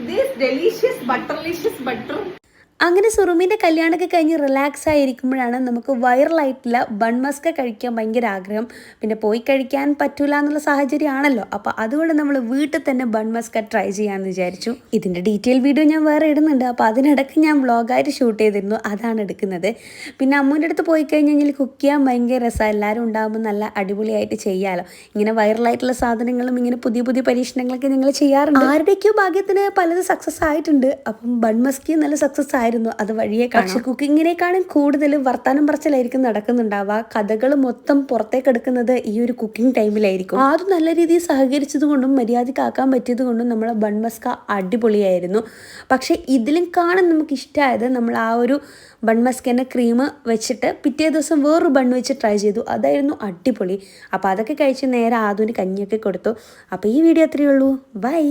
this delicious butterlicious butter. അങ്ങനെ സുറുമിന്റെ കല്യാണമൊക്കെ കഴിഞ്ഞ് റിലാക്സ് ആയിരിക്കുമ്പോഴാണ് നമുക്ക് വൈറലായിട്ടുള്ള ബൺ മസ്ക കഴിക്കാൻ ഭയങ്കര ആഗ്രഹം. പിന്നെ പോയി കഴിക്കാൻ പറ്റൂല എന്നുള്ള സാഹചര്യമാണല്ലോ. അപ്പോൾ അതുകൊണ്ട് നമ്മൾ വീട്ടിൽ തന്നെ ബൺ മസ്ക ട്രൈ ചെയ്യാമെന്ന് വിചാരിച്ചു. ഇതിന്റെ ഡീറ്റെയിൽ വീഡിയോ ഞാൻ വേറെ ഇടുന്നുണ്ട്. അപ്പോൾ അതിനിടയ്ക്ക് ഞാൻ വ്ളോഗായിട്ട് ഷൂട്ട് ചെയ്തിരുന്നു. അതാണ് എടുക്കുന്നത്. പിന്നെ അമ്മൂന്റെ അടുത്ത് പോയി കഴിഞ്ഞാൽ കുക്ക് ചെയ്യാൻ ഭയങ്കര രസമാണ്. എല്ലാവരും ഉണ്ടാകുമ്പോൾ നല്ല അടിപൊളിയായിട്ട് ചെയ്യാമല്ലോ ഇങ്ങനെ വൈറലായിട്ടുള്ള സാധനങ്ങളും ഇങ്ങനെ പുതിയ പുതിയ പരീക്ഷണങ്ങളൊക്കെ നിങ്ങൾ ചെയ്യാറുണ്ട്. ആരുടെയൊക്കെയോ ഭാഗ്യത്തിന് പലത് സക്സസ് ആയിട്ടുണ്ട്. അപ്പം ബൺ മസ്കി നല്ല സക്സസ് ആയിരുന്നു അത് വഴിയെ പക്ഷെ കുക്കിങ്ങിനേക്കാളും കൂടുതലും വർത്താനം പറച്ചിലായിരിക്കും നടക്കുന്നുണ്ടാവുക. കഥകൾ മൊത്തം പുറത്തേക്ക് എടുക്കുന്നത് ഈ ഒരു കുക്കിംഗ് ടൈമിലായിരിക്കും. അത് നല്ല രീതിയിൽ സഹകരിച്ചത് കൊണ്ടും മര്യാദക്കാക്കാൻ പറ്റിയത് കൊണ്ടും നമ്മളെ ബൺമസ്ക അടിപൊളിയായിരുന്നു. പക്ഷെ ഇതിലും കാണാൻ നമുക്ക് ഇഷ്ടമായത് നമ്മൾ ആ ഒരു ബൺ മസ്കേന്റെ ക്രീം വെച്ചിട്ട് പിറ്റേ ദിവസം വേറൊരു ബൺ വെച്ച് ട്രൈ ചെയ്തു. അതായിരുന്നു അടിപൊളി. അപ്പോൾ അതൊക്കെ കഴിച്ച് നേരെ ആദ്യം കഞ്ഞിയൊക്കെ കൊടുത്തു. അപ്പോൾ ഈ വീഡിയോ അത്രയേ ഉള്ളൂ. ബൈ.